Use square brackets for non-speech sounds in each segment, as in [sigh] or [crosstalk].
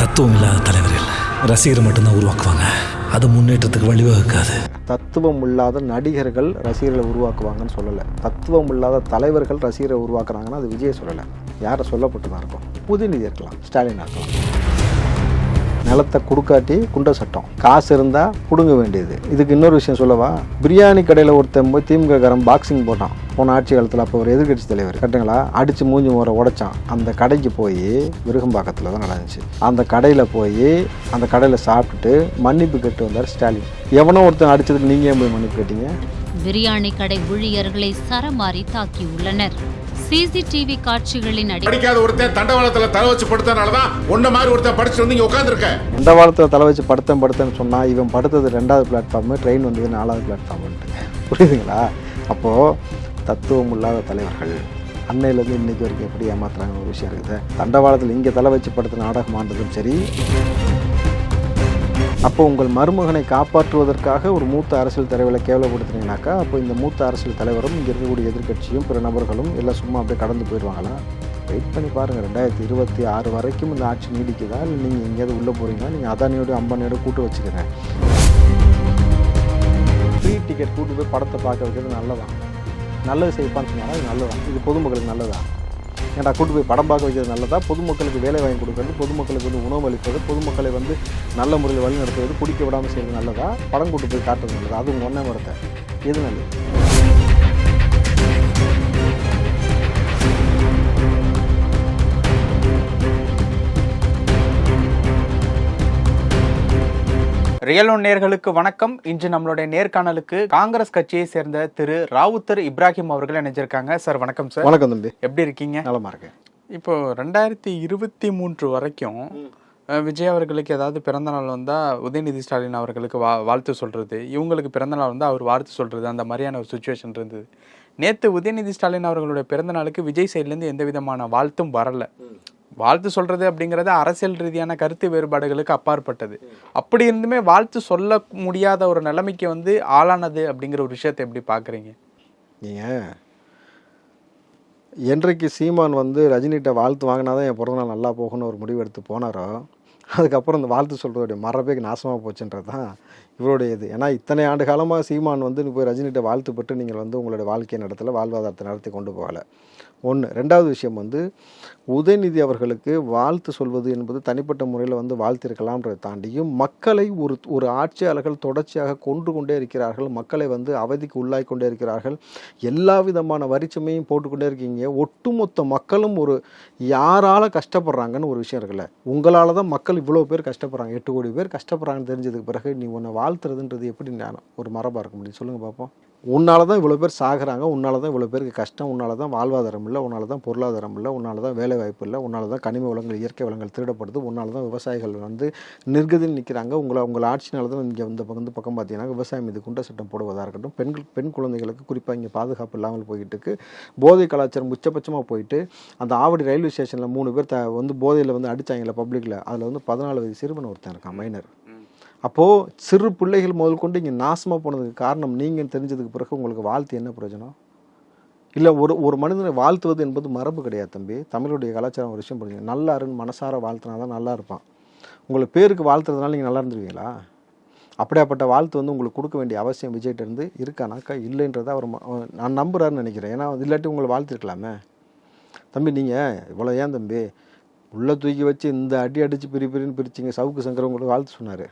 தத்துவம் இல்லாத தலைவர்கள். ரசிகர் மட்டும்தான் உருவாக்குவாங்க. அது முன்னேற்றத்துக்கு வழிவகுக்காது தத்துவம் இல்லாத நடிகர்கள் ரசிகர்களை உருவாக்குவாங்கன்னு சொல்லலை. தத்துவம் இல்லாத தலைவர்கள் ரசிகரை உருவாக்குறாங்கன்னா அது விஜய் சொல்லலை. யாரை சொல்லப்பட்டு தான் இருக்கும்? உதயநிதி இருக்கலாம். ஸ்டாலின் இருக்கலாம். நிலத்தை கொடுக்காட்டி குண்ட சட்டம். காசு இருந்தால் பிடுங்க வேண்டியது. இதுக்கு இன்னொரு விஷயம் சொல்லவா? பிரியாணி கடையில் ஒருத்தன் போய் திமுககாரன் பாக்ஸிங் போட்டான். போன ஆட்சி காலத்தில் அப்போ ஒரு எதிர்க்கட்சி தலைவர் கட்டுங்களா அடித்து மூஞ்சி முறை உடைச்சான். அந்த கடைக்கு போய் விருகம்பாக்கத்தில் தான் நடந்துச்சு. அந்த கடையில் போய் அந்த கடையில் சாப்பிட்டுட்டு மன்னிப்பு கேட்டு வந்தார் ஸ்டாலின். எவனோ ஒருத்தன் அடிச்சதுக்கு நீங்கள் ஏன் போய் மன்னிப்பு கேட்டீங்க? பிரியாணி கடை ஊழியர்களை சரமாரி தாக்கியுள்ளனர். சிசிடிவி காட்சிகளின் அடி படிக்காத ஒருத்தன் தண்டவாளத்துல தலை வச்சு படுத்தனாலதான் உன்ன மாதிரி ஒருத்தன் படிச்சுட்டு வந்து இங்க உட்காந்துருக்க இந்த வாரத்தில் தலை வச்சு படுத்தேன் படுத்தேன்னு சொன்னால் இவன் படுத்தது ரெண்டாவது பிளாட்ஃபார்மு ட்ரெயின் வந்தது நாலாவது பிளாட்ஃபார்முன்ட்டு புரியுதுங்களா? அப்போது தத்துவம் இல்லாத தலைவர்கள் அன்னையிலேருந்து இன்னைக்கு வரைக்கும் எப்படி ஏமாத்துறாங்கன்னு ஒரு விஷயம் இருக்குது. தண்டவாளத்தில் இங்கே தலை வச்சு படுத்த நாடகம் ஆண்டதும் சரி அப்போ உங்கள் மருமகனை காப்பாற்றுவதற்காக ஒரு மூத்த அரசியல் தலைவரை கேவலப்படுத்துனீங்கனாக்கா அப்போ இந்த மூத்த அரசியல் தலைவரும் இங்கே இருக்கக்கூடிய எதிர்க்கட்சியும் பிற நபர்களும் எல்லாம் சும்மா அப்படியே கடந்து போயிடுவாங்களா? வெயிட் பண்ணி பாருங்கள் ரெண்டாயிரத்தி இருபத்தி ஆறு வரைக்கும் இந்த ஆட்சி நீடிக்குதா? இல்லை நீங்கள் எங்கேயாவது உள்ளே போகிறீங்களா நீங்கள் அதானியோட அம்பானியோட கூட்டு வச்சுக்கிறேன். ஃப்ரீ டிக்கெட் கூட்டு போய் படத்தை பார்க்க வைக்கிறது நல்லதான் நல்லது செய்ப்பான்னு சொன்னால் அது நல்லதான் இது பொதுமக்களுக்கு நல்லதா? ஏன்டா கூட்டு போய் படம் பார்க்க வைக்கிறது நல்லதாக பொதுமக்களுக்கு வேலை வாங்கி கொடுக்கறது பொதுமக்களுக்கு வந்து உணவு அளிப்பது பொதுமக்களை வந்து நல்ல முறையில் வழி நடத்துவது குடிக்க விடாமல் செய்வது நல்லதா? படம் கூட்டு போய் காட்டுறது நல்லதா? அது உங்கள் ஒன்றே மரத்தை. எது நல்லது? ரியல் ஒன் நேர்களுக்கு வணக்கம். இன்று நம்மளுடைய நேர்காணலுக்கு காங்கிரஸ் கட்சியை சேர்ந்த திரு ராவுத்தர் இப்ராஹிம் அவர்கள் இணைஞ்சிருக்காங்க. சார் வணக்கம் சார். வணக்கம் தம்பி. எப்படி இருக்கீங்க? நலமா இருக்கேன். இப்போ ரெண்டாயிரத்தி இருபத்தி மூன்று வரைக்கும் விஜய் அவர்களுக்கு ஏதாவது பிறந்த நாள் வந்தால் உதயநிதி ஸ்டாலின் அவர்களுக்கு வா வாழ்த்து சொல்கிறது இவங்களுக்கு பிறந்த நாள் வந்தால் அவர் வாழ்த்து சொல்கிறது அந்த மாதிரியான ஒரு சுச்சுவேஷன் இருந்தது. நேற்று உதயநிதி ஸ்டாலின் அவர்களுடைய பிறந்த நாளுக்கு விஜய் சைட்லேருந்து எந்த விதமான வாழ்த்தும் வரல. வாழ்த்து சொல்கிறது அப்படிங்கிறது அரசியல் ரீதியான கருத்து வேறுபாடுகளுக்கு அப்பாற்பட்டது. அப்படி இருந்துமே வாழ்த்து சொல்ல முடியாத ஒரு நிலைமைக்கு வந்து ஆளானது அப்படிங்கிற ஒரு விஷயத்தை எப்படி பார்க்குறீங்க நீங்கள் என்றைக்கு சீமான் வந்து ரஜினிகிட்ட வாழ்த்து வாங்கினா தான் என் பிறந்தநாள் நல்லா போகணும்னு ஒரு முடிவு எடுத்து போனாரோ அதுக்கப்புறம் இந்த வாழ்த்து சொல்கிறதுடைய மரபேக்கு நாசமாக போச்சுன்றது தான் இவருடைய இது. ஏன்னா இத்தனை ஆண்டு காலமாக சீமான் வந்து போய் ரஜினிகிட்ட வாழ்த்து பெற்று நீங்கள் வந்து உங்களுடைய வாழ்க்கை நடத்தலை வாழ்வாதாரத்தை நடத்தி கொண்டு போகலை. ஒன்று ரெண்டாவது விஷயம் வந்து உதயநிதி அவர்களுக்கு வாழ்த்து சொல்வது என்பது தனிப்பட்ட முறையில் வந்து வாழ்த்திருக்கலாம்ன்றதை தாண்டியும் மக்களை ஒரு ஒரு ஆட்சியாளர்கள் தொடர்ச்சியாக கொண்டு கொண்டே இருக்கிறார்கள் மக்களை வந்து அவதிக்கு உள்ளாய் கொண்டே இருக்கிறார்கள் எல்லா விதமான வரிச்சுமையும் போட்டுக்கொண்டே இருக்கீங்க ஒட்டுமொத்த மக்களும் ஒரு யாரால கஷ்டப்படுறாங்கன்னு ஒரு விஷயம் இருக்குல்ல உங்களால் தான் மக்கள் இவ்வளோ பேர் கஷ்டப்படுறாங்க எட்டு கோடி பேர் கஷ்டப்படுறாங்கன்னு தெரிஞ்சதுக்கு பிறகு நீ உன்னை வாழ்த்துறதுன்றது எப்படி ஞானம் ஒரு மரபாக இருக்க முடியும் சொல்லுங்கள் பார்ப்போம் உன்னால தான் இவ்வளோ பேர் சாகுறாங்க உன்னால தான் இவ்வளோ பேருக்கு கஷ்டம் உன்னால தான் வாழ்வாதாரம் இல்லை உன்னால தான் பொருளாதாரம் இல்லை உன்னால தான் வேலை வாய்ப்பு இல்லை உன்னால தான் கனிம வளங்கள் இயற்கை வளங்கள் திருடப்படுது உன்னால தான் விவசாயிகள் வந்து நிர்கதியில் நிற்கிறாங்க உங்களை உங்கள் ஆட்சினால தான் இங்கே இந்த பக்கம் பக்கம் பார்த்தீங்கன்னா விவசாயம் மீது குண்ட சட்டம் போடுவதாக இருக்கட்டும் பெண்கள் பெண் குழந்தைகளுக்கு குறிப்பாக இங்கே பாதுகாப்பு இல்லாமல் போய்கிட்டு இருக்கு. போதை கலாச்சாரம் உச்சபட்சமாக போயிட்டு அந்த ஆவடி ரயில்வே ஸ்டேஷனில் மூணு பேர் த வந்து போதையில் வந்து அடித்தாங்களே பப்ளிக்கில் அதில் வந்து பதினாலு வயது சிறுவன் ஒருத்தன் இருக்கான் மைனர் அப்போது சிறு பிள்ளைகள் முதல் கொண்டு இங்கே நாசமாக போனதுக்கு காரணம் நீங்கள் தெரிஞ்சதுக்கு பிறகு உங்களுக்கு வாழ்த்து என்ன பிரயோஜனம்? இல்லை ஒரு ஒரு மனிதனை வாழ்த்துவது என்பது மரபு கிடையாது தம்பி. தமிழுடைய கலாச்சாரம் ஒரு விஷயம் புரிஞ்சுங்க நல்லா இருன்னு மனசார வாழ்த்தினா தான் நல்லா இருப்பான். உங்களை பேருக்கு வாழ்த்துறதுனால நீங்கள் நல்லா இருந்துருவீங்களா? அப்படியாப்பட்ட வாழ்த்து வந்து உங்களுக்கு கொடுக்க வேண்டிய அவசியம் விஜய்கிட்ட இருந்து இருக்கானாக்கா? இல்லைன்றதை அவர் நான் நம்புறாருன்னு நினைக்கிறேன். ஏன்னா இல்லாட்டி உங்களை வாழ்த்துருக்கலாமே? தம்பி நீங்கள் இவ்வளோ ஏன் தம்பி? உள்ளே தூக்கி வச்சு இந்த அடி அடித்து பிரி பிரின்னு பிரிச்சிங்க. சவுக்கு சங்கர் உங்களுக்கு வாழ்த்து சொன்னார்.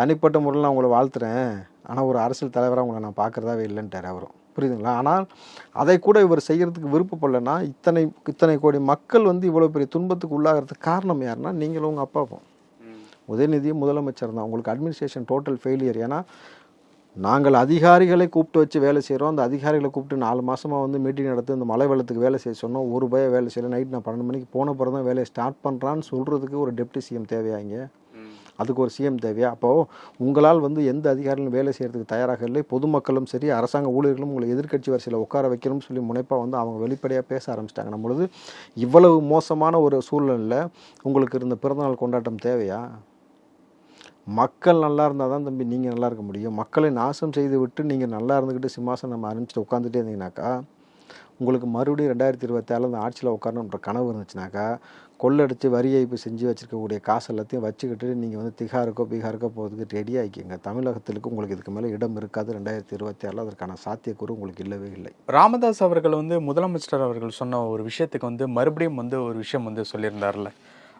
தனிப்பட்ட முறையில் நான் உங்களை வாழ்த்துறேன். ஆனால் ஒரு அரசியல் தலைவராக உங்களை நான் பார்க்குறதாவே இல்லைன்ட்டார் அவரும் புரியுதுங்களா? ஆனால் அதை கூட இவர் செய்கிறதுக்கு விருப்பப்படலைன்னா இத்தனை இத்தனை கோடி மக்கள் வந்து இவ்வளோ பெரிய துன்பத்துக்கு உள்ளாகிறதுக்கு காரணம் யாருன்னா நீங்களும் உங்கள் அப்பாவும். உதயநிதி முதலமைச்சர் தான். உங்களுக்கு அட்மினிஸ்ட்ரேஷன் டோட்டல் ஃபெயிலியர் ஏன்னா நாங்கள் அதிகாரிகளை கூப்பிட்டு வச்சு வேலை செய்கிறோம் அந்த அதிகாரிகளை கூப்பிட்டு நாலு மாதமாக வந்து மீட்டிங் நடத்தி இந்த மழை வெள்ளத்துக்கு வேலை செய்ய சொன்னோம். ஒரு பய வேலை செய்யலை. நைட் நான் பன்னெண்டு மணிக்கு போன பிறகு தான் வேலையை ஸ்டார்ட் பண்ணுறான்னு சொல்கிறதுக்கு ஒரு டெப்டி சிஎம் தேவையாங்க அதுக்கு ஒரு சிஎம் தேவையா? அப்போது உங்களால் வந்து எந்த அதிகாரிகளும் வேலை செய்கிறதுக்கு தயாராக இல்லை. பொதுமக்களும் சரி அரசாங்க ஊழியர்களும் உங்களை எதிர்க்கட்சி வரிசையில் உட்கார வைக்கணும்னு சொல்லி முனைப்பாக வந்து அவங்க வெளிப்படையாக பேச ஆரம்பிச்சிட்டாங்க. நம்மளது இவ்வளவு மோசமான ஒரு சூழ்நிலையில் உங்களுக்கு இருந்த பிறந்தநாள் கொண்டாட்டம் தேவையா? மக்கள் நல்லா இருந்தால் தான் தம்பி நீங்கள் நல்லா இருக்க முடியும். மக்களை நாசம் செய்து விட்டு நீங்கள் நல்லா இருந்துக்கிட்டு சிம்மாசனம் நம்ம ஆரம்பிச்சுட்டு உட்காந்துட்டே இருந்தீங்கன்னாக்கா உங்களுக்கு மறுபடியும் ரெண்டாயிரத்தி இருபத்தாறில் அந்த ஆட்சியில் உட்காரணுன்ற கனவு இருந்துச்சுனாக்கா கொள்ளடிச்சு வரி ஏய்ப்பு செஞ்சு வச்சிருக்கக்கூடிய காசு எல்லாத்தையும் வச்சுக்கிட்டு நீங்கள் வந்து திகாருக்கோ பீகாருக்கோ போகிறதுக்கு ரெடி ஆகிக்கிங்க தமிழகத்திற்கு உங்களுக்கு இதுக்கு மேலே இடம் இருக்காது. ரெண்டாயிரத்தி இருபத்தி ஆறில் அதற்கான சாத்தியக்கூறு உங்களுக்கு இல்லவே இல்லை. ராமதாஸ் அவர்கள் வந்து முதலமைச்சர் அவர்கள் சொன்ன ஒரு விஷயத்துக்கு வந்து மறுபடியும் வந்து ஒரு விஷயம் வந்து சொல்லியிருந்தார்ல.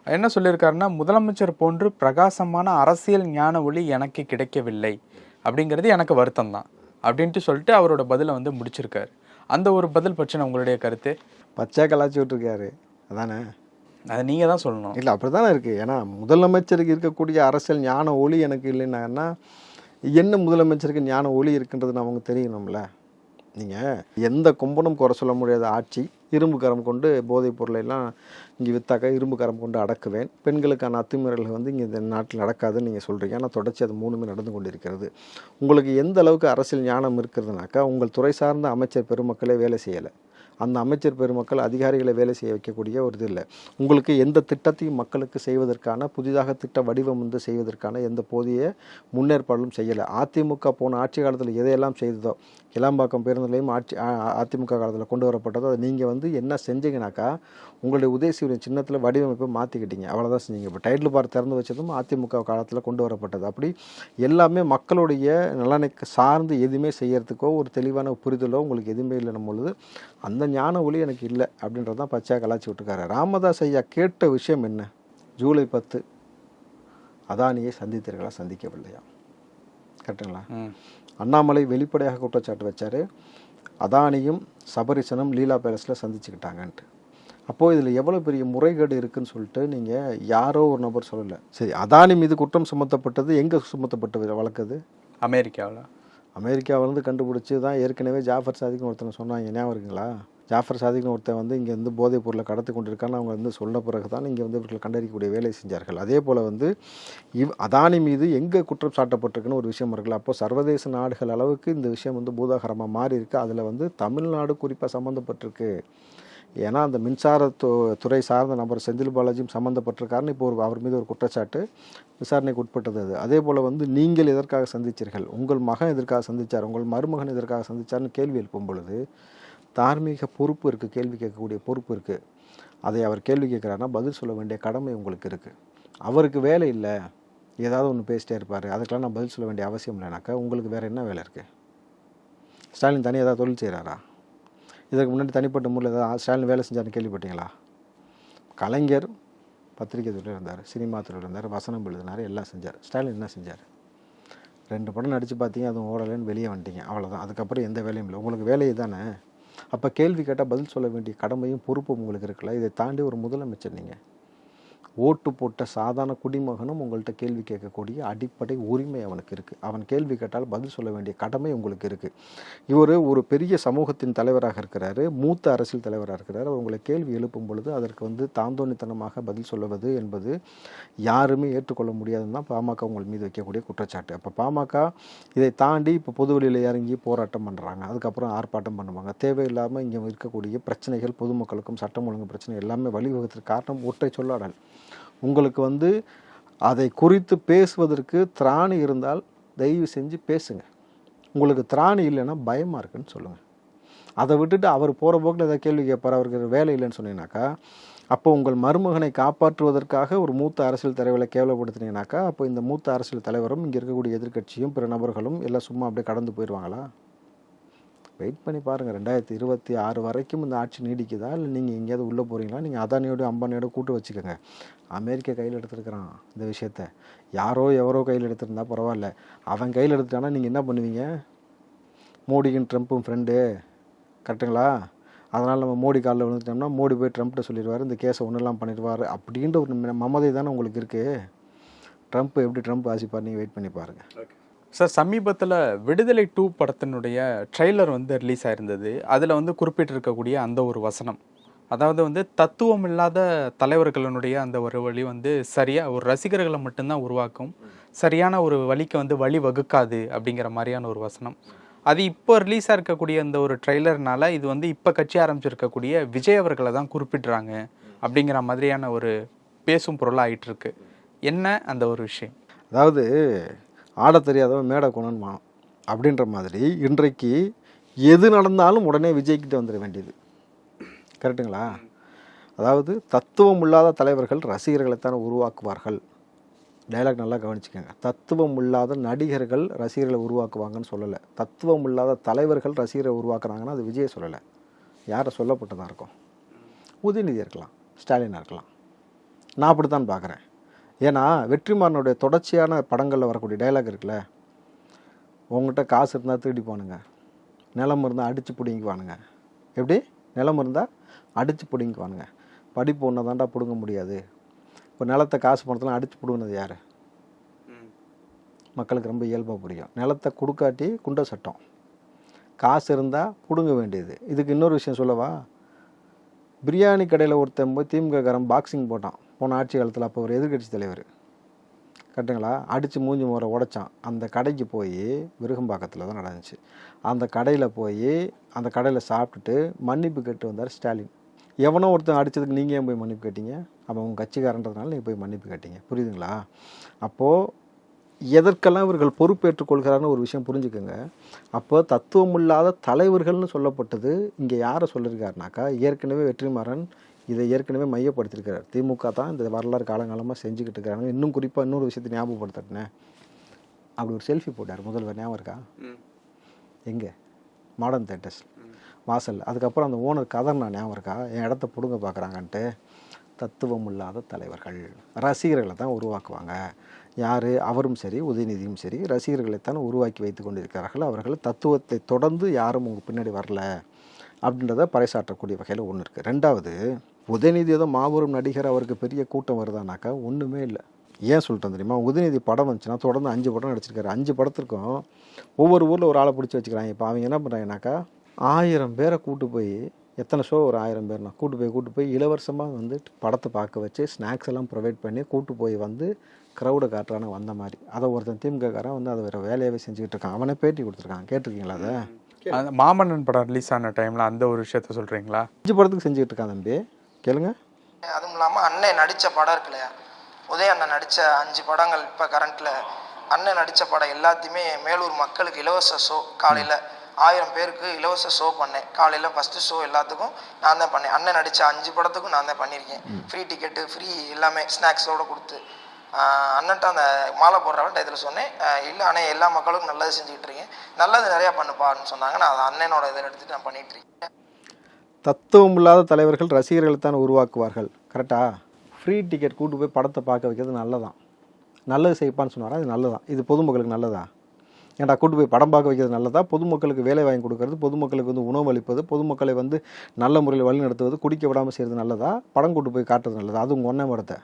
என்ன சொல்லியிருக்காருன்னா முதலமைச்சர் போன்று பிரகாசமான அரசியல் ஞான ஒளி எனக்கு கிடைக்கவில்லை. அப்படிங்கிறது எனக்கு வருத்தம் தான். அப்படின்ட்டு சொல்லிட்டு அவரோட பதிலை வந்து முடிச்சிருக்காரு. அந்த ஒரு பதில் பற்றின உங்களுடைய கருத்து? பச்சை கலாச்சி விட்டுருக்காரு. அதானே? அது நீங்கள் தான் சொல்லணும். இல்லை அப்படி தானே இருக்குது ஏன்னா முதலமைச்சருக்கு இருக்கக்கூடிய அரசியல் ஞான ஒளி எனக்கு இல்லைன்னா என்ன? முதலமைச்சருக்கு ஞான ஒளி இருக்குன்றது நமக்கு தெரியணும்ல. நீங்கள் எந்த கொம்பனும் குறை சொல்ல முடியாத ஆட்சி இரும்பு கரம் கொண்டு போதைப் பொருளை எல்லாம் இங்கே வித்தாக்க இரும்பு கரம் கொண்டு அடக்குவேன். பெண்களுக்கான அத்துமீறல்கள் வந்து இங்கே இந்த நாட்டில் நடக்காதுன்னு நீங்கள் சொல்கிறீங்க ஆனால் தொடர்ச்சி அது மூணுமே நடந்து கொண்டிருக்கிறது. உங்களுக்கு எந்த அளவுக்கு அரசியல் ஞானம் இருக்கிறதுனாக்கா உங்கள் துறை சார்ந்த அமைச்சர் பெருமக்களே வேலை செய்யலை. அந்த அமைச்சர் பெருமக்கள் அதிகாரிகளை வேலை செய்ய வைக்கக்கூடிய ஒரு இது இல்லை. உங்களுக்கு எந்த திட்டத்தையும் மக்களுக்கு செய்வதற்கான புதிதாக திட்ட வடிவம் வந்து செய்வதற்கான எந்த போதிய முன்னேற்பாடும் செய்யலை. அதிமுக போன ஆட்சி காலத்தில் எதையெல்லாம் செய்ததோ கிளாம்பாக்கம் பேருந்து நிலையம் ஆட்சி அதிமுக காலத்தில் கொண்டு வரப்பட்டதோ அதை நீங்கள் வந்து என்ன செஞ்சீங்கனாக்கா உங்களுடைய உதயசூரியன் சின்னத்தில் வடிவமைப்பை மாற்றிக்கிட்டீங்க அவ்வளோதான் செஞ்சீங்க. இப்போ டைட்டில் பார் திறந்து வச்சதும் அதிமுக காலத்தில் கொண்டு வரப்பட்டது. அப்படி எல்லாமே மக்களுடைய நலனைக்கு சார்ந்து எதுவுமே செய்யறதுக்கோ ஒரு தெளிவான புரிதலோ உங்களுக்கு எதுவுமே இல்லைன்னும் பொழுது அந்த ஞான ஒளி எனக்கு இல்லை அப்படின்றது தான் பச்சையாக கலாச்சி விட்டுருக்காரு. ராமதாஸ் ஐயா கேட்ட விஷயம் என்ன? ஜூலை பத்து. அதானியை சந்தித்தீர்களா? சந்திக்கவில்லையா? கரெக்டுங்களா? அண்ணாமலை வெளிப்படையாக குற்றச்சாட்டு வச்சார். அதானியும் சபரிசனும் லீலா பேலஸில் சந்திச்சுக்கிட்டாங்கன்ட்டு. அப்போது இதில் எவ்வளோ பெரிய முறைகேடு இருக்குன்னு சொல்லிட்டு நீங்கள் யாரோ ஒரு நபர் சொல்லலை. சரி அதானி மீது குற்றம் சுமத்தப்பட்டது எங்கே சுமத்தப்பட்ட வழக்குது அமெரிக்காவில். அமெரிக்காவிலேருந்து கண்டுபிடிச்சி தான் ஏற்கனவே ஜாஃபர் சாதிக்னு ஒருத்தனை சொன்னாங்க. ஞாபகம் இருக்குங்களா? ஜாஃபர் சாதிக்னு ஒருத்தன் வந்து இங்கே வந்து போதைப் பொருளை கடத்தி கொண்டிருக்கான்னு அவங்க வந்து சொன்ன பிறகு தான் இங்கே வந்து இவர்கள் கண்டறியக்கூடிய வேலை செஞ்சார்கள். அதே போல் வந்து இவ் அதானி மீது எங்கே குற்றம் சாட்டப்பட்டிருக்குன்னு ஒரு விஷயம் இருக்குல்ல. அப்போ சர்வதேச நாடுகள் அளவுக்கு இந்த விஷயம் வந்து பூதாகரமாக மாறி இருக்குது அதில் வந்து தமிழ்நாடு குறிப்பாக சம்மந்தப்பட்டிருக்கு ஏன்னா அந்த மின்சார துறை சார்ந்த நபர் செந்தில் பாலாஜியும் சம்மந்தப்பட்டிருக்காருன்னு இப்போ ஒரு அவர் மீது ஒரு குற்றச்சாட்டு விசாரணைக்கு உட்பட்டது அது. அதே போல் வந்து நீங்கள் எதற்காக சந்திச்சீர்கள்? உங்கள் மகன் எதற்காக சந்தித்தார் உங்கள் மருமகன் எதற்காக சந்தித்தார்னு கேள்வி எழுப்பும் பொழுது தார்மீக பொறுப்பு இருக்குது கேள்வி கேட்கக்கூடிய பொறுப்பு இருக்குது அதை அவர் கேள்வி கேட்குறாருன்னா பதில் சொல்ல வேண்டிய கடமை உங்களுக்கு இருக்குது அவருக்கு வேலை இல்லை ஏதாவது ஒன்று பேசிட்டே இருப்பார். அதுக்கெல்லாம் நான் பதில் சொல்ல வேண்டிய அவசியம் இல்லைனாக்கா உங்களுக்கு வேறு என்ன வேலை இருக்குது ஸ்டாலின் தனி ஏதாவது தொழில் செய்கிறாரா இதுக்கு முன்னாடி தனிப்பட்ட முறையில் ஏதாவது ஸ்டாலின் வேலை செஞ்சாருன்னு கேள்விப்பட்டீங்களா? கலைஞர் பத்திரிகை துறையில் இருந்தார் சினிமா துறையில் இருந்தார் வசனம் எழுதினார் எல்லாம் செஞ்சார். ஸ்டாலின் என்ன செஞ்சார்? ரெண்டு படம் நடித்து பார்த்தீங்க அதுவும் ஓடலைன்னு வெளியே வந்துட்டீங்க அவ்வளோதான் அதுக்கப்புறம் எந்த வேலையும் இல்லை. உங்களுக்கு வேலையை தானே? அப்போ கேள்வி கேட்டால் பதில் சொல்ல வேண்டிய கடமையும் பொறுப்பும் உங்களுக்கு இருக்குல்ல? இதை தாண்டி ஒரு முதலமைச்சர் நீங்கள் ஓட்டு போட்ட சாதாரண குடிமகனும் உங்கள்கிட்ட கேள்வி கேட்கக்கூடிய அடிப்படை உரிமை அவனுக்கு இருக்குது அவன் கேள்வி கேட்டால் பதில் சொல்ல வேண்டிய கடமை உங்களுக்கு இருக்குது இவர் ஒரு பெரிய சமூகத்தின் தலைவராக இருக்கிறாரு. மூத்த அரசியல் தலைவராக இருக்கிறார். உங்களை கேள்வி எழுப்பும் பொழுது அதற்கு வந்து தாந்தோணித்தனமாக பதில் சொல்லுவது என்பது யாருமே ஏற்றுக்கொள்ள முடியாதுன்னு தான் பாமக உங்கள் மீது வைக்கக்கூடிய குற்றச்சாட்டு. அப்போ பாமக இதை தாண்டி இப்போ பொதுவெளியில் இறங்கி போராட்டம் பண்ணுறாங்க அதுக்கப்புறம் ஆர்ப்பாட்டம் பண்ணுவாங்க. தேவையில்லாமல் இங்கே இருக்கக்கூடிய பிரச்சனைகள் பொதுமக்களுக்கும் சட்டம் ஒழுங்கு பிரச்சனை எல்லாமே வழிவகுத்ததுக்கு காரணம் ஒற்றை சொல்லாடல். உங்களுக்கு வந்து அதை குறித்து பேசுவதற்கு திராணி இருந்தால் தயவு செஞ்சு பேசுங்க. உங்களுக்கு திராணி இல்லைன்னா பயமாக இருக்குன்னு சொல்லுங்கள் அதை விட்டுட்டு அவர் போகிற போக்கில் ஏதாவது கேள்வி கேட்பார்? அவருக்கு வேலை இல்லைன்னு சொன்னீங்கன்னாக்கா அப்போ உங்கள் மருமகனை காப்பாற்றுவதற்காக ஒரு மூத்த அரசியல் தலைவரை கேவலப்படுத்துனீங்கன்னாக்கா அப்போ இந்த மூத்த அரசியல் தலைவரும் இங்கே இருக்கக்கூடிய எதிர்க்கட்சியும் பிற நபர்களும் எல்லாம் சும்மா அப்படியே கடந்து போயிடுவாங்களா வெயிட் பண்ணி பாருங்கள் ரெண்டாயிரத்தி இருபத்தி ஆறு வரைக்கும் இந்த ஆட்சி நீடிக்குதா? இல்லை நீங்கள் எங்கேயாவது உள்ளே போகிறீங்களா நீங்கள் அதானியோட அம்பானியோட கூட்டு வச்சுக்கோங்க. அமெரிக்கா கையில் எடுத்துருக்கிறான் இந்த விஷயத்த. யாரோ எவரோ கையில் எடுத்திருந்தா பரவாயில்ல. அவன் கையில் எடுத்துட்டானா நீங்கள் என்ன பண்ணுவீங்க? மோடிக்கும் ட்ரம்ப்பும் ஃப்ரெண்டு கரெக்டுங்களா அதனால் நம்ம மோடி காலில் விழுந்துட்டோம்னா மோடி போய் ட்ரம்ப்கிட்ட சொல்லிடுவார். இந்த கேஸை ஒன்றெல்லாம் பண்ணிடுவார். அப்படின்ற ஒரு மமதை தானே உங்களுக்கு இருக்குது ட்ரம்ப் எப்படி ட்ரம்ப் ஆசிப்பார்? நீங்கள் வெயிட் பண்ணி பாருங்கள் சார் சமீபத்தில் விடுதலை டூ படத்தினுடைய ட்ரெய்லர் வந்து ரிலீஸ் ஆயிருந்தது. அதில் வந்து குறிப்பிட்டிருக்கக்கூடிய அந்த ஒரு வசனம். அதாவது வந்து தத்துவம் இல்லாத தலைவர்களினுடைய அந்த ஒரு வழி வந்து சரியாக ஒரு ரசிகர்களை மட்டும்தான் உருவாக்கும். சரியான ஒரு வழிக்கு வந்து வழி வகுக்காது அப்படிங்கிற மாதிரியான ஒரு வசனம். அது இப்போ ரிலீஸாக இருக்கக்கூடிய அந்த ஒரு ட்ரெய்லர்னால இது வந்து இப்போ கட்சி ஆரம்பிச்சிருக்கக்கூடிய விஜய் அவர்களை தான் குறிப்பிட்றாங்க அப்படிங்கிற மாதிரியான ஒரு பேசும் பொருளாக ஆயிட்டு இருக்கு என்ன அந்த ஒரு விஷயம்? அதாவது ஆட தெரியாதவன் மேடை கொணன்மா அப்படின்ற மாதிரி இன்றைக்கு எது நடந்தாலும் உடனே விஜய்கிட்ட வந்துட வேண்டியது. கரெக்டுங்களா அதாவது தத்துவம் இல்லாத தலைவர்கள் ரசிகர்களைத்தான் உருவாக்குவார்கள். டைலாக் நல்லா கவனிச்சுக்கோங்க. தத்துவம் இல்லாத நடிகர்கள் ரசிகர்களை உருவாக்குவாங்கன்னு சொல்லலை. தத்துவம் இல்லாத தலைவர்கள் ரசிகரை உருவாக்குறாங்கன்னா அது விஜய் சொல்லலை. யாரை சொல்லப்பட்டதாக இருக்கும்? உதயநிதி இருக்கலாம் ஸ்டாலினாக இருக்கலாம். நான் அப்படித்தான் பார்க்குறேன். ஏன்னா வெற்றிமாறனுடைய தொடர்ச்சியான படங்களில் வரக்கூடிய டைலாக் இருக்குல்ல உங்கள்கிட்ட காசு இருந்தால் திருடிப்பானுங்க நிலம் இருந்தால் அடித்து பிடிங்குவானுங்க எப்படி? நிலம் இருந்தால் அடித்து பிடிங்குவானுங்க படிப்பு ஒன்றை தாண்டா பிடுங்க முடியாது. இப்போ நிலத்தை காசு பணத்தெல்லாம் அடித்து பிடுங்கினது யார்? மக்களுக்கு ரொம்ப இயல்பாக புரியும். நிலத்தை கொடுக்காட்டி குண்ட சட்டம். காசு இருந்தால் பிடுங்க வேண்டியது. இதுக்கு இன்னொரு விஷயம் சொல்லவா? பிரியாணி கடையில் ஒருத்தன் போய் திமுககாரன் பாக்ஸிங் போட்டான். போன ஆட்சி காலத்தில் அப்போ ஒரு எதிர்க்கட்சி தலைவர் கரெக்டுங்களா அடித்து மூஞ்சி முறை உடைச்சான். அந்த கடைக்கு போய் விருகம்பாக்கத்தில் தான் நடந்துச்சு. அந்த கடையில் போய் அந்த கடையில் சாப்பிட்டுட்டு மன்னிப்பு கேட்டு வந்தார் ஸ்டாலின். எவனோ ஒருத்தன் அடித்ததுக்கு நீங்கள் ஏன் போய் மன்னிப்பு கேட்டீங்க? அப்போ உங்கள் கட்சிக்காரன்றதுனால நீங்கள் போய் மன்னிப்பு கேட்டீங்க. புரியுதுங்களா? அப்போது எதற்கெல்லாம் இவர்கள் பொறுப்பேற்றுக் கொள்கிறார்னு ஒரு விஷயம் புரிஞ்சுக்கோங்க. அப்போ தத்துவமில்லாத தலைவர்கள்னு சொல்லப்பட்டது இங்கே யாரை சொல்லியிருக்காருனாக்கா ஏற்கனவே வெற்றிமாறன் இதை ஏற்கனவே மையப்படுத்தியிருக்கிறார். திமுக தான் இந்த வரலாறு காலங்காலமாக செஞ்சுக்கிட்டு இருக்கிறாங்க. இன்னும் குறிப்பாக இன்னொரு விஷயத்தை ஞாபகப்படுத்தினேன் அப்படி ஒரு செல்ஃபி போட்டார். முதல்வர் ஞாபகம் இருக்கா? எங்கே? மாடர்ன் தேட்டர்ஸ் வாசல் அதுக்கப்புறம் அந்த ஓனர் கதர் நான் ஞாபகம் இருக்கா? என் இடத்த பிடுங்க பார்க்குறாங்கன்ட்டு. தத்துவம் இல்லாத தலைவர்கள். ரசிகர்களை தான் உருவாக்குவாங்க. யார்? அவரும் சரி உதயநிதியும் சரி ரசிகர்களைத்தான் உருவாக்கி வைத்து கொண்டிருக்கிறார்கள். அவர்கள் தத்துவத்தை தொடர்ந்து யாரும் உங்க பின்னாடி வரல. அப்படின்றத பறைசாற்றக்கூடிய வகையில் ஒன்று இருக்குது ரெண்டாவது உதயநிதி ஏதோ மாபெரும் நடிகர் அவருக்கு பெரிய கூட்டம் வருதானாக்கா ஒன்றுமே இல்லை. ஏன் சொல்லிட்டேன் தெரியுமா? உதயநிதி படம் வந்துச்சுன்னா தொடர்ந்து அஞ்சு படம் நடிச்சிருக்காரு. அஞ்சு படத்திற்கும் ஒவ்வொரு ஊரில் ஒரு ஆளை பிடிச்சி வச்சுக்கிறாங்க. இப்போ அவங்க என்ன பண்ணுறாங்கனாக்கா ஆயிரம் பேரை கூட்டு போய் எத்தனை ஷோ ஒரு ஆயிரம் பேர்னா கூட்டு போய் கூட்டு போய் இலவசமாக வந்து படத்தை பார்க்க வச்சு ஸ்நாக்ஸ் எல்லாம் ப்ரொவைட் பண்ணி கூட்டு போய் வந்து க்ரௌடை காட்டுறானு வந்த மாதிரி. அதை ஒருத்தன் திமுககாரன் வந்து அதை வேறு வேலையாகவே செஞ்சுக்கிட்டு இருக்கான். அவனே பேட்டி கொடுத்துருக்கான். கேட்டிருக்கீங்களா அதை? அந்த மாமன்னன் படம் ரிலீஸ் ஆன டைம்ல அந்த ஒரு விஷயத்த சொல்றீங்களா? அஞ்சு படத்துக்கு செஞ்சுக்கிட்டு இருக்கான் தம்பி. கேளுங்க. அதுவும் இல்லாமல் அண்ணன் நடித்த படம் இருக்கு இல்லையா? உதய அண்ணன் நடித்த அஞ்சு படங்கள் இப்போ கரண்ட்டில் அண்ணன் நடித்த படம் எல்லாத்தையுமே மேலூர் மக்களுக்கு இலவச ஷோ காலையில் ஆயிரம் பேருக்கு இலவச ஷோ பண்ணேன். காலையில் ஃபஸ்ட்டு ஷோ எல்லாத்துக்கும் நான் தான் பண்ணேன். அண்ணன் நடித்த அஞ்சு படத்துக்கும் நான் தான் பண்ணியிருக்கேன். ஃப்ரீ டிக்கெட்டு ஃப்ரீ எல்லாமே ஸ்நாக்ஸோடு கொடுத்து. அண்ணன்ட்ட அந்த மாலை போடுறவன்ட்ட இதில் சொன்னேன். இல்லை அண்ணன் எல்லா மக்களுக்கும் நல்லது செஞ்சுக்கிட்டு இருக்கேன். நல்லது நிறையா பண்ணுப்பான்னு சொன்னாங்க. நான் அதை அண்ணனோட இதில் எடுத்துகிட்டு நான் பண்ணிகிட்டு இருக்கேன். தத்துவம் இல்லாத தலைவர்கள் ரசிகர்களை தான் உருவாக்குவார்கள். கரெக்டா ஃப்ரீ டிக்கெட் கூட்டு போய் படத்தை பார்க்க வைக்கிறது நல்லதான். நல்லது செய்ப்பான்னு சொன்னாரா? இது நல்லதான். இது பொதுமக்களுக்கு நல்லதா? ஏன்டா கூட்டு போய் படம் பார்க்க வைக்கிறது நல்லதா? பொதுமக்களுக்கு வேலை வாங்கி கொடுக்கறது பொதுமக்களுக்கு வந்து உணவு அளிப்பது பொதுமக்களை வந்து நல்ல முறையில் வழி நடத்துவது குடிக்க விடாமல் செய்கிறது நல்லதா? படம் கூட்டு போய் காட்டுறது நல்லதா? அது உங்கள் ஒன்றே மரத்தை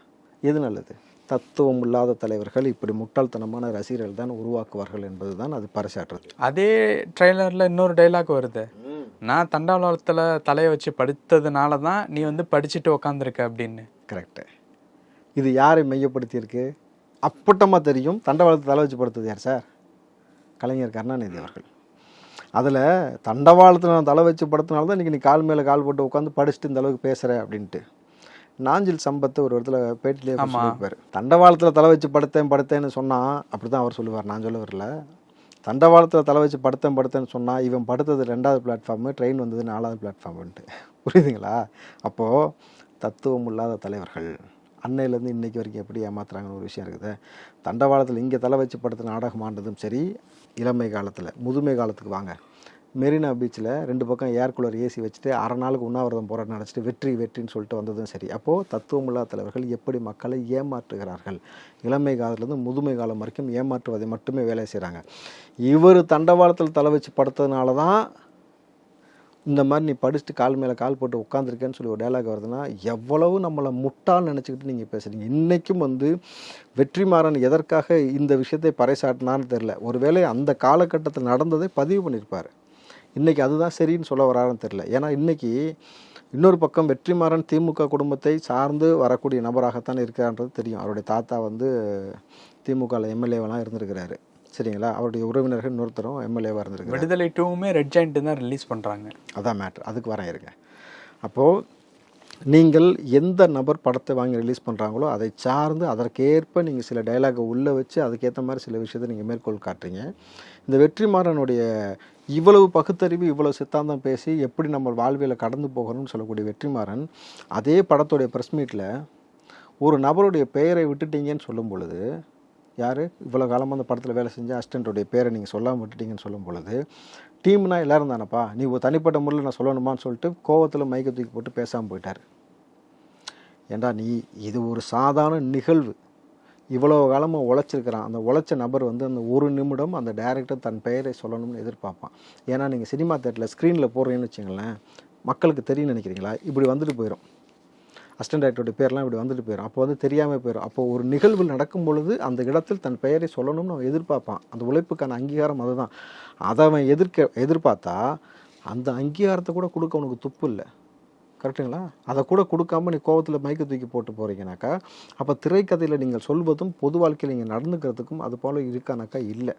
எது நல்லது? தத்துவம் இல்லாத தலைவர்கள் இப்படி முட்டாள்தனமான ரசிகர்கள் தான் உருவாக்குவார்கள் என்பது தான் அது பறைசாற்றுறது அதே ட்ரெய்லர்ல இன்னொரு டைலாக் வருது. நான் தண்டாவளத்துல தலையை வச்சு படுத்ததுனால தான் நீ வந்து படிச்சுட்டு உக்காந்துருக்க அப்படின்னு. கரெக்டு இது யாரை மையப்படுத்தியிருக்கு? அப்பட்டமாக தெரியும் தண்டவாளத்தை தலை வச்சு படுத்தது யார் சார்? கலைஞர் கருணாநிதி அவர்கள். அதில் தண்டவாளத்தில் நான் தலை வச்சு படுத்தினால தான் இன்றைக்கி நீ கால் மேலே கால் போட்டு உட்காந்து படிச்சுட்டு இந்த அளவுக்கு பேசுகிற அப்படின்ட்டு. நாஞ்சில் சம்பத்து ஒரு இடத்துல பேட்டிலே ஆமா. சொல்லியிருப்பார். தண்டவாளத்தில் தலை வச்சு படுத்தேன் படுத்தேன்னு சொன்னால் அப்படி தான் அவர் சொல்லுவார். நான் சொல்ல வரல. தண்டவாளத்தில் தலை வச்சு படுத்தேன் படுத்தேன்னு சொன்னால் இவன் படுத்தது ரெண்டாவது பிளாட்ஃபார்மு ட்ரெயின் வந்தது நாலாவது பிளாட்ஃபார்முன்ட்டு [laughs] புரியுதுங்களா? அப்போது தத்துவம் இல்லாத தலைவர்கள். அன்னையிலேருந்து இன்னைக்கு வரைக்கும் எப்படி ஏமாத்துறாங்கன்னு ஒரு விஷயம் இருக்குது. தண்டவாளத்தில் இங்கே தலை வச்சு படுத்த நாடகம் ஆண்டதும் சரி இளமை காலத்தில் முதுமை காலத்துக்கு வாங்க. மெரினா பீச்சில் ரெண்டு பக்கம் ஏர் கூலர் ஏசி வச்சுட்டு அரை நாளுக்கு உண்ணாவிரதம் போராட்டம் நினச்சிட்டு வெற்றி வெற்றின்னு சொல்லிட்டு வந்ததும் சரி. அப்போது தத்துவமுல்லா தலைவர்கள் எப்படி மக்களை ஏமாற்றுகிறார்கள்? இளமை காலத்துலேருந்து முதுமை காலம் வரைக்கும் ஏமாற்றுவதை மட்டுமே வேலை செய்கிறாங்க இவர் தண்டவாளத்தில் தலை வச்சு படுத்ததுனால தான் இந்த மாதிரி நீ படிச்சுட்டு கால் மேலே கால் போட்டு உட்காந்துருக்கேன்னு சொல்லி ஒரு டைலாக் வருதுன்னா எவ்வளவு நம்மளை முட்டாள் நினச்சிக்கிட்டு நீங்கள் பேசுகிறீங்க இன்றைக்கும் வந்து வெற்றிமாறன் எதற்காக இந்த விஷயத்தை பறைசாட்டினான்னு தெரில ஒருவேளை அந்த காலகட்டத்தில் நடந்ததை பதிவு பண்ணியிருப்பார். இன்றைக்கி அதுதான் சரின்னு சொல்ல வராருன்னு தெரில ஏன்னா இன்றைக்கி இன்னொரு பக்கம் வெற்றிமாறன் திமுக குடும்பத்தை சார்ந்து வரக்கூடிய நபராகத்தான் இருக்கிறான்றது தெரியும். அவருடைய தாத்தா வந்து திமுகவில் எம்எல்ஏவெல்லாம் இருந்திருக்கிறாரு. சரிங்களா? அவருடைய உறவினர்கள் இன்னொருத்தரும் எம்எல்ஏவாக இருந்திருக்காரு விடுதலை டூவுமே ரெட் ஜாயிண்ட் தான் ரிலீஸ் பண்றாங்க. அதான் மேட்ரு அதுக்கு வரேன் இருங்க. அப்போது நீங்கள் எந்த நபர் படத்தை வாங்கி ரிலீஸ் பண்ணுறாங்களோ அதை சார்ந்து அதற்கேற்ப நீங்கள் சில டயலாகை உள்ளே வச்சு அதுக்கேற்ற மாதிரி சில விஷயத்தை நீங்கள் மேற்கோள் காட்டுறீங்க. இந்த வெற்றிமாறனுடைய இவ்வளவு பகுத்தறிவு இவ்வளவு சித்தாந்தம் பேசி எப்படி நம்ம வாழ்வியலை கடந்து போகணும்னு சொல்லக்கூடிய வெற்றிமாறன் அதே படத்துடைய ப்ரெஸ் மீட்டில் ஒரு நபருடைய பெயரை விட்டுட்டீங்கன்னு சொல்லும் பொழுது யார்? இவ்வளோ காலமாக அந்த படத்தில் வேலை செஞ்ச அசிஸ்டண்ட்டுடைய பேரை நீங்கள் சொல்லாமல் விட்டுட்டீங்கன்னு சொல்லும் பொழுது டீம்னா எல்லோரும் தானப்பா? நீ ஒரு தனிப்பட்ட முறையில் நான் சொல்லணுமான்னு சொல்லிட்டு கோவத்தில் மைக்கை தூக்கி போட்டு பேசாமல் போயிட்டார். ஏண்டா நீ இது ஒரு சாதாரண நிகழ்வு. இவ்வளோ காலமாக உழைச்சிருக்கிறான். அந்த உழைச்ச நபர் வந்து அந்த ஒரு நிமிடம் அந்த டேரக்டர் தன் பெயரை சொல்லணும்னு எதிர்பார்ப்பான். ஏன்னா நீங்கள் சினிமா தேட்டரில் ஸ்க்ரீனில் போடுறீங்கன்னு வச்சுங்களேன் மக்களுக்கு தெரியும் நினைக்கிறீங்களா? இப்படி வந்துட்டு போயிடும் அசிஸ்டன்ட் டேரக்டருடைய பேர்லாம் இப்படி வந்துட்டு போயிடும் அப்போ வந்து தெரியாமல் போயிடும் அப்போ ஒரு நிகழ்வு நடக்கும் பொழுது அந்த இடத்தில் தன் பெயரை சொல்லணும்னு அவன் எதிர்பார்ப்பான். அந்த உழைப்புக்கான அங்கீகாரம் அதுதான். அதை அவன் எதிர்க்க எதிர்பார்த்தா அந்த அங்கீகாரத்தை கூட கொடுக்க அவனுக்கு துப்பு இல்லை. கரெக்டுங்களா? அதை கூட கொடுக்காம நீ கோவத்தில் மயக்க தூக்கி போட்டு போகிறீங்கனாக்கா அப்போ திரைக்கதையில் நீங்கள் சொல்வதும் பொது வாழ்க்கையில் நீங்கள் நடந்துக்கிறதுக்கும் அது போல் இருக்கானாக்கா இல்லை.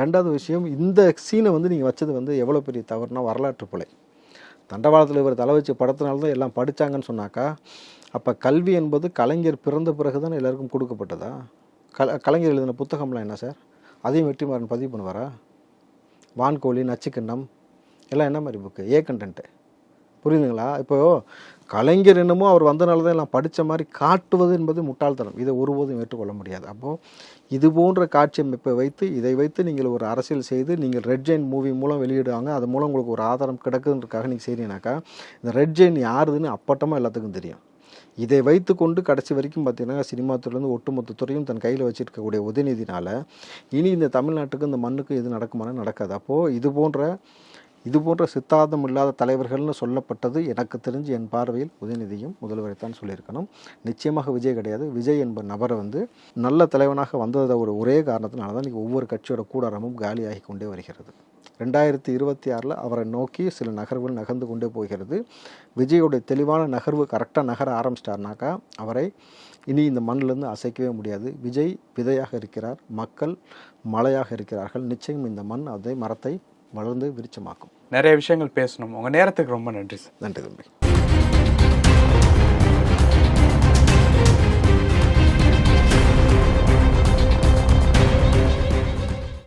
ரெண்டாவது விஷயம் இந்த சீனை வந்து நீங்கள் வச்சது வந்து எவ்வளோ பெரிய தவறுனா வரலாற்று பிழை தண்டவாளத்தில் இவர் தலை வச்சு படத்தினால தான் எல்லாம் படித்தாங்கன்னு சொன்னாக்கா அப்போ கல்வி என்பது கலைஞர் பிறந்த பிறகு தான் எல்லாருக்கும் கொடுக்கப்பட்டதா? கல கலைஞர் எழுதின புத்தகம்லாம் என்ன சார்? அதையும் வெற்றிமாறன் பதிவு பண்ணுவாரா? வான்கோழி நச்சுக்கிண்ணம் எல்லாம் என்ன மாதிரி புக்கு ஏ கண்டென்ட்டு புரியுதுங்களா? இப்போ கலைஞர் என்னமோ அவர் வந்தனால தான் எல்லாம் படித்த மாதிரி காட்டுவது என்பது முட்டாள்தனம். இதை ஒருபோதும் ஏற்றுக்கொள்ள முடியாது. அப்போது இது போன்ற காட்சி அமைப்பை வைத்து இதை வைத்து நீங்கள் ஒரு அரசியல் செய்து நீங்கள் ரெட் ஜெயின் மூவி மூலம் வெளியிடுவாங்க. அது மூலம் உங்களுக்கு ஒரு ஆதாரம் கிடைக்குதுன்றக்காக நீங்கள் செய்கிறீங்கனாக்கா இந்த ரெட் ஜெயின் யாருதுன்னு அப்பட்டமாக எல்லாத்துக்கும் தெரியும். இதை வைத்துக்கொண்டு கடைசி வரைக்கும் பார்த்தீங்கன்னா சினிமா துறையிலேருந்து ஒட்டுமொத்த துறையும் தன் கையில் வச்சிருக்கக்கூடிய உதயநிதினால் இனி இந்த தமிழ்நாட்டுக்கு இந்த மண்ணுக்கு எது நடக்குமானா நடக்காது. அப்போது இது போன்ற இது போன்ற சித்தாந்தம் இல்லாத தலைவர்கள்னு சொல்லப்பட்டது எனக்கு தெரிஞ்சு என் பார்வையில் உதயநிதியும் முதல்வரை தான் சொல்லியிருக்கணும். நிச்சயமாக விஜய் கிடையாது. விஜய் என்ப நபரை வந்து நல்ல தலைவனாக வந்ததை ஒரு ஒரே காரணத்தினால தான் இன்றைக்கி ஒவ்வொரு கட்சியோட கூடாரமும் காலியாகி கொண்டே வருகிறது. ரெண்டாயிரத்தி இருபத்தி ஆறில் அவரை நோக்கி சில நகர்வுகள் நகர்ந்து கொண்டே போகிறது. விஜயோடைய தெளிவான நகர்வு கரெக்டாக நகர ஆரம்பிச்சிட்டார்னாக்கா அவரை இனி இந்த மண்ணிலிருந்து அசைக்கவே முடியாது. விஜய் விதையாக இருக்கிறார். மக்கள் மழையாக இருக்கிறார்கள். நிச்சயம் இந்த மண் அதை மரத்தை வளர்ந்து விருட்சமாக்கும். நிறைய விஷயங்கள் பேசணும். உங்க நேரத்துக்கு ரொம்ப நன்றி சார் நன்றி தம்பி.